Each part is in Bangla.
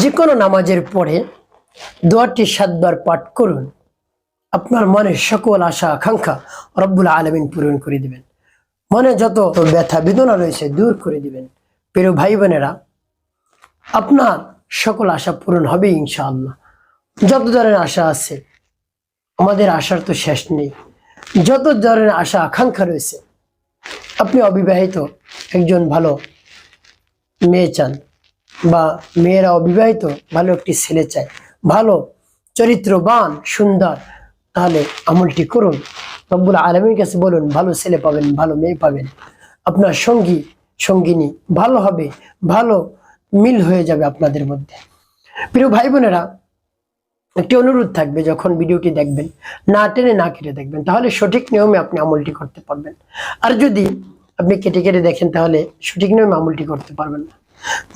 যে কোনো নামাজের পরে দোয়াটি সাতবার পাঠ করুন। আপনার মনের সকল আশা, আকাঙ্ক্ষা রব্বুল আলমিন পূরণ করে দিবেন। মনে যত ব্যথা, বেদনা রয়েছে দূর করে দিবেন। প্রিয় ভাই বোনেরা আপনার সকল আশা পূরণ হবে ইনশাআল্লাহ। যত ধরনের আশা আছে, আমাদের আশার তো শেষ নেই। যত ধরনের আশা, আকাঙ্ক্ষা রয়েছে, আপনি অবিবাহিত একজন ভালো মেয়ে চান। বা মেয়েরা অবিবাহিত, ভালো একটি ছেলে চায়। ভালো, চরিত্রবান, সুন্দর, তাহলে আমলটি করুন। রব্বুল আলমীর কাছে বলুন, ভালো ছেলে পাবেন, ভালো মেয়ে পাবেন। আপনার সঙ্গী, সঙ্গিনী ভালো হবে, ভালো মিল হয়ে যাবে আপনাদের মধ্যে। প্রিয় ভাই বোনেরা একটি অনুরোধ থাকবে, যখন ভিডিওটি দেখবেন, না টেনে না কেটে দেখবেন, তাহলে সঠিক নিয়মে আপনি আমলটি করতে পারবেন। আর যদি আপনি কেটে কেটে দেখেন, তাহলে সঠিক নিয়মে আমলটি করতে পারবেন না।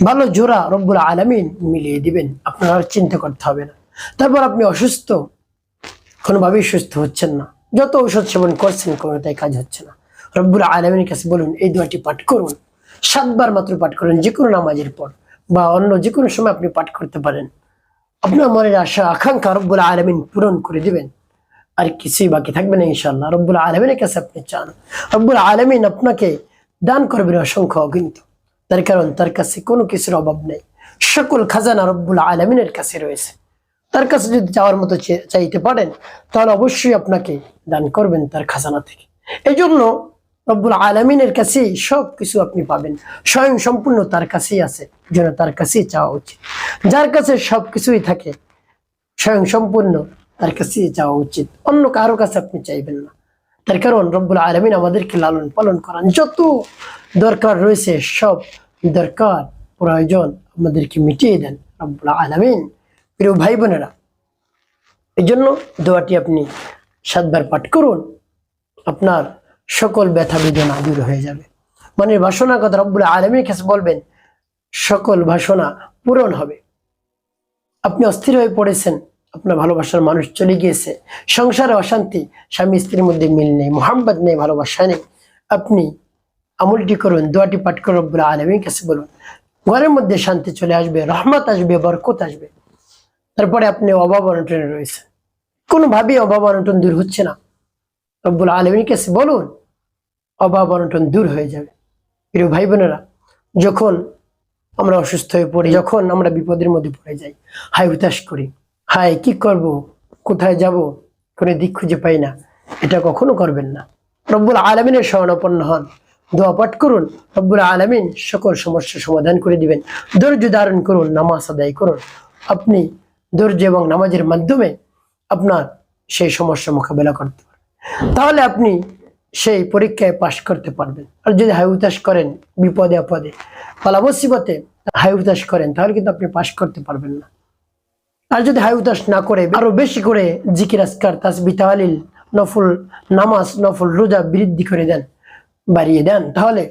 ভালো জোড়া রব্বুল আলামিন মিলিয়ে দিবেন, আপনার আর চিন্তা করতে হবে না। তারপর আপনি অসুস্থ, কোনোভাবেই সুস্থ হচ্ছেন না। যত ঔষধ সেবন করছেন কোনোটাই কাজ হচ্ছে না। রব্বুল আলমীর কাছে বলুন, এই দোয়াটি পাঠ করুন। সাতবার মাত্র পাঠ করুন যে কোনো নামাজের পর বা অন্য যে কোনো সময় আপনি পাঠ করতে পারেন। আপনার মনের আশা, আকাঙ্ক্ষা রব্বুল আলমিন পূরণ করে দিবেন। আর কিছুই বাকি থাকবে না ইনশাল্লাহ রব্বুল আলমিনের কাছে আপনি চান। রব্বুল আলমিন আপনাকে দান করবেন অসংখ্য অগিন্ত তার কারণ তার কাছে কোনো কিছুর অভাব নেই। সকল খাজানা রব্বুল আলমিনের কাছে রয়েছে। তার কাছে যদি যাওয়ার মতো চাইতে পারেন, তাহলে অবশ্যই আপনাকে দান করবেন তার খাজানা থেকে। এই জন্য রব্বুল আলমিনের কাছেই সব কিছু আপনি পাবেন। স্বয়ং সম্পূর্ণ তার কাছেই আছে, যেন তার কাছেই চাওয়া উচিত। যার কাছে সব কিছুই থাকে, স্বয়ং সম্পূর্ণ তার কাছেই চাওয়া উচিত। অন্য কারও কাছে আপনি চাইবেন না। তার কারণ রব্বুল আলমিন আমাদেরকে লালন পালন করান যত দরকার রয়েছে সব দরকার প্রয়োজন আমাদেরকে মিটিয়ে দেন রব্বুল আলমিন প্রিয় ভাই বোনেরা এই জন্য দোয়াটি আপনি সাতবার পাঠ করুন আপনার সকল ব্যথা বেদনা দূর হয়ে যাবে মানে বাসনা কথা রব্বুল আলমীর কাছে বলবেন সকল বাসনা পূরণ হবে আপনি অস্থির হয়ে পড়েছেন আপনার ভালোবাসার মানুষ চলে গিয়েছে। সংসারে অশান্তি, স্বামী স্ত্রীর মধ্যে মিল নেই, মোহাম্মদ নেই, ভালোবাসা নেই। আপনি আমলটি করুন, দোয়াটি পাঠ করুন, রব্বুল আলমীর কাছে বলুন। ঘরের মধ্যে শান্তি চলে আসবে, রহমত আসবে, বরকত আসবে। তারপরে আপনি অভাব অনটনে রয়েছে কোনোভাবেই অভাব অনটন দূর হচ্ছে না। রব্বুল আলমীর কাছে বলুন, অভাব অনটন দূর হয়ে যাবে। প্রিয় ভাই বোনেরা যখন আমরা অসুস্থ হয়ে পড়ি, যখন আমরা বিপদের মধ্যে পড়ে যাই হাই হুতাশ করি। হাই কি করব, কোথায় যাব কোনো দিক খুঁজে পাই না। এটা কখনো করবেন না। রব্বুল আলমিনের শরণাপন্ন হন। দোয়া পাঠ করুন। রব্বুল আলমিন সকল সমস্যার সমাধান করে দিবেন। ধৈর্য ধারণ করুন, নামাজ আদায় করুন। আপনি ধৈর্য এবং নামাজের মাধ্যমে আপনার সেই সমস্যা মোকাবেলা করতে পারবেন। তাহলে আপনি সেই পরীক্ষায় পাশ করতে পারবেন। আর যদি হাই উতাস করেন, বিপদে আপদে পালা মুসিবতে হাই উতাস করেন, তাহলে কিন্তু আপনি পাশ করতে পারবেন না। আর যদি হাই উতাস না করে, আরও বেশি করে জিকির আসকার তাসবি তাহালিল নফল নামাজ, নফল রোজা বৃদ্ধি করে দেন, বাড়িয়ে দেন, তাহলে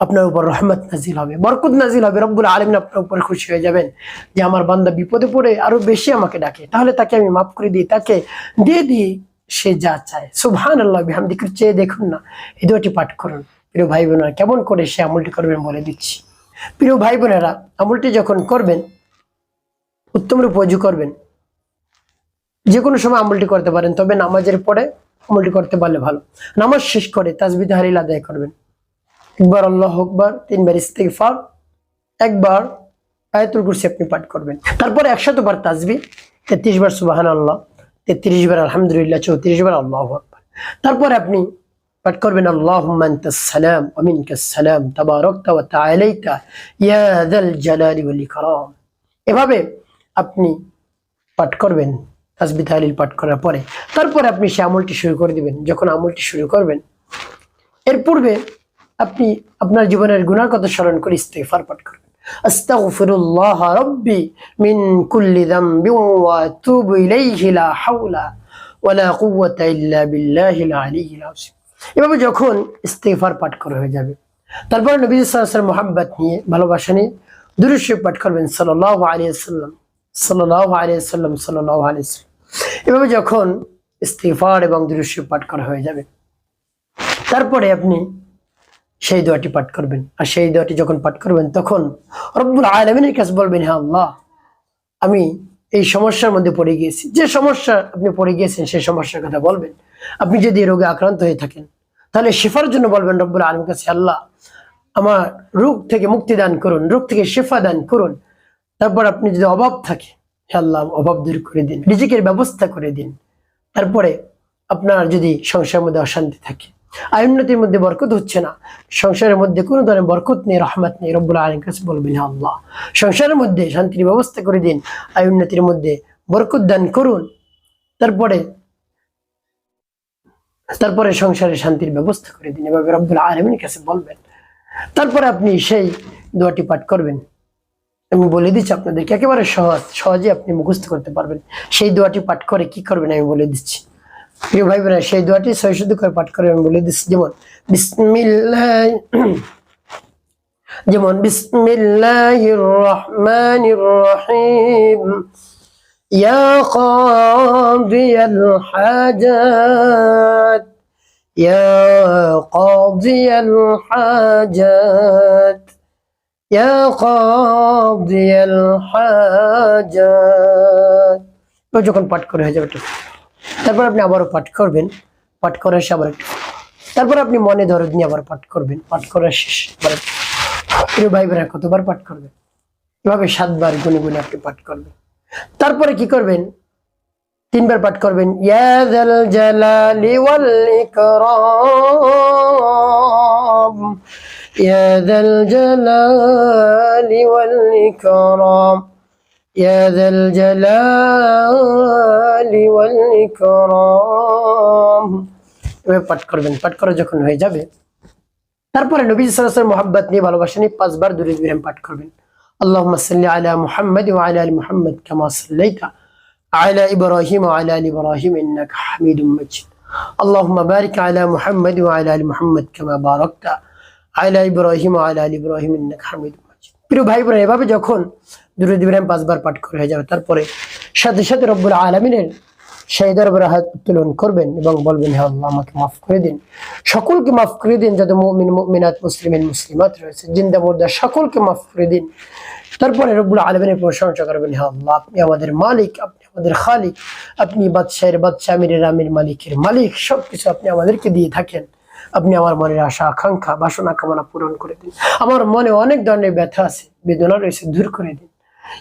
আপনার উপর রহমত নাজিল হবে, বরকত নাজিল হবে, রব্বুল আলমিন আপনার উপর খুশি হয়ে যাবেন যে আমার বান্দা বিপদে পড়ে আরও বেশি আমাকে ডাকে, তাহলে তাকে আমি মাফ করে দিই, তাকে দিয়ে দিই সে যা চায়। সুবহান আল্লাহ বিহামদিকে চেয়ে দেখুন না, এই দুটি পাঠ করুন। প্রিয় ভাই বোনেরা কেমন করে সে আমলটি করবেন বলে দিচ্ছি। প্রিয় ভাই বোনেরা আমলটি যখন করবেন উত্তম রূপ অজু করবেন। যে কোনো সময় আমলটি করতে পারেন, তবে নামাজের পরে আমলটি করতে পারলে ভালো। নামাজ শেষ করে তাজবিদ হারিল আদায় করবেন। একবার আল্লাহ আকবার, তিনবার ইস্তেগফার, একবার আয়াতুল কুরসি আপনি পাঠ করবেন। তারপরে একশত বার তাজবি, তেত্রিশ বার সুবাহান আল্লাহ তেত্রিশ বার আলহামদুলিল্লাহ, চৌত্রিশ বার আল্লাহ আকবার। তারপরে আপনি পাঠ করবেন আনতাস সালাম ওয়া সালাম জালালি এভাবে আপনি পাঠ করবেন, তাসবিহ তাহলিল পাঠ করার পরে। তারপরে আপনি সে আমলটি শুরু করে দিবেন। যখন আমলটি শুরু করবেন, এর পূর্বে আপনি আপনার জীবনের গুনার কথা স্মরণ করে ইস্তেগফার পাঠ করবেন। যখন ইস্তেগফার পাঠ করা হয়ে যাবে, তারপর নবী সাল্লাল্লাহু আলাইহি নিয়ে ভালোবাসা নিয়ে দুরূদ পাঠ করবেন সাল্লাল্লাহু আলাইহি ওয়াসাল্লাম। আলাইহি ওয়াসাল্লাম এভাবে যখন ইস্তেগফার এবং শরীফ পাঠ করা হয়ে যাবে, তারপরে আপনি সেই দোয়াটি পাঠ করবেন। আর সেই দোয়াটি যখন পাঠ করবেন, তখন রব্বুল আলমিনের কাছে বলবেন হ্যাঁ আল্লাহ, আমি এই সমস্যার মধ্যে পড়ে গিয়েছি। যে সমস্যা আপনি পড়ে গিয়েছেন, সেই সমস্যার কথা বলবেন। আপনি যদি রোগে আক্রান্ত হয়ে থাকেন, তাহলে শেফার জন্য বলবেন, রব্বুল আলম কাছে, আল্লাহ, আমার রোগ থেকে মুক্তি দান করুন, রোগ থেকে শেফা দান করুন। তারপর আপনি যদি অভাব থাকে আল্লাহ অভাব দূর করে দিন, রিজিকের ব্যবস্থা করে দিন, তারপরে আপনার যদি সংসারের মধ্যে অশান্তি থাকে আইনতির মধ্যে বরকত হচ্ছে না, সংসারের মধ্যে কোনো ধরনের বরকত নেই, রহমত নেই, রব্বুল আলম কাছে বলবেন আল্লাহ, সংসারের মধ্যে শান্তির ব্যবস্থা করে দিন আইনতির মধ্যে বরকত দান করুন, তারপরে তারপরে সংসারে শান্তির ব্যবস্থা করে দিন, এভাবে রব্বুল আলমিনের কাছে বলবেন। তারপরে আপনি সেই দোয়াটি পাঠ করবেন। আমি বলে দিচ্ছি আপনাদেরকে, একেবারে সহজ সহজে আপনি মুখস্থ করতে পারবেন। সেই দোয়াটি পাঠ করে কি করবেন আমি বলে দিচ্ছি। প্রিয় ভাই বোনেরা সেই দোয়াটি ছয় শুদ্ধ করে পাঠ করে আমি বলে দিচ্ছি। যেমন যেমন বিসমিল্লাহির يا قاضي الحاجات তো যখন পাঠ করে হয়ে যাবে একটু তারপর আপনি আবারও পাঠ করবেন পাঠ করার শেষে আবার একটু তারপর আপনি মনে দরদ নিয়ে আবার পাঠ করবেন পাঠ করার শেষ আবার একটু। প্রিয় ভাই বোনেরা কতবার পাঠ করবেন এভাবে সাতবার গুনে গুনে আপনি পাঠ করবেন তারপরে কি করবেন তিনবার পাঠ করবেন ইয়াদাল জালালি ওয়াল ইকরাম ইয়াদাল জালালি ওয়াল ইকরাম ইয়াদাল জালালি ওয়াল ইকরাম এভাবে পাঠ করবেন পাঠ করা যখন হয়ে যাবে তারপরে নবী সাল্লাল্লাহু মোহাব্বত নিয়ে ভালোবাসা নিয়ে পাঁচবার দূরে দূরে পাঠ করবেন اللهم صل على محمد وعلى ال محمد كما صليت على ابراهيم وعلى ال ابراهيم انك حميد مجيد اللهم بارك على محمد وعلى ال محمد كما باركت على ابراهيم وعلى ال ابراهيم انك حميد مجيد প্রিয় ভাই বোনেরা এভাবে যখন দূরে দূরে পাঁচবার পাঠ করে হয়ে যাবে তারপরে সাথে সাথে রব্বুল আলমিনের সেই দরবারে হাত উত্তোলন করবেন এবং বলবেন হে আল্লাহ আমাকে মাফ করে দিন সকলকে মাফ করে দিন যাতে মুমিন মুমিনাত মুসলিমিন মুসলিমাত রয়েছে জিন্দা মুর্দা সকলকে মাফ করে দিন তারপরে রব্বুল আলমিনের প্রশংসা করবেন হে আল্লাহ আপনি আমাদের মালিক আপনি আমাদের খালিক, আপনি বাদশাহের বাদশাহ আমিরের আমির মালিকের মালিক, সবকিছু আপনি আমাদেরকে দিয়ে থাকেন। আপনি আমার মনের আশা, আকাঙ্ক্ষা, বাসনা, কামনা পূরণ করে দিন। আমার মনে অনেক ধরনের ব্যথা আছে, বেদনা রয়েছে, দূর করে দিন।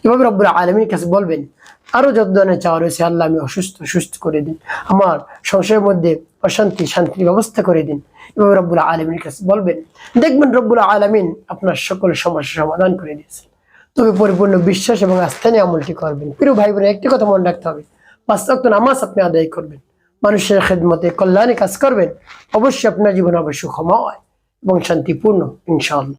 এভাবে রব্বুল আলমীর কাছে বলবেন, আরও যত ধরনের চাওয়া রয়েছে, আল্লাহ আমি অসুস্থ, সুস্থ করে দিন। আমার সংসারের মধ্যে অশান্তি, শান্তির ব্যবস্থা করে দিন। এভাবে রব্বুল আলমীর কাছে বলবেন, দেখবেন রব্বুল আলমিন আপনার সকল সমস্যার সমাধান করে দিয়েছেন তবে পরিপূর্ণ বিশ্বাস এবং আস্থা নিয়ে আমলটি করবেন। প্রিয় ভাই বোনের একটি কথা মনে রাখতে হবে। পাঁচ নামাজ আপনি আদায় করবেন। মানুষের খেদমতে কল্যাণে কাজ করবেন। অবশ্যই আপনার জীবন হবে হয় এবং শান্তিপূর্ণ, ইনশাআল্লাহ।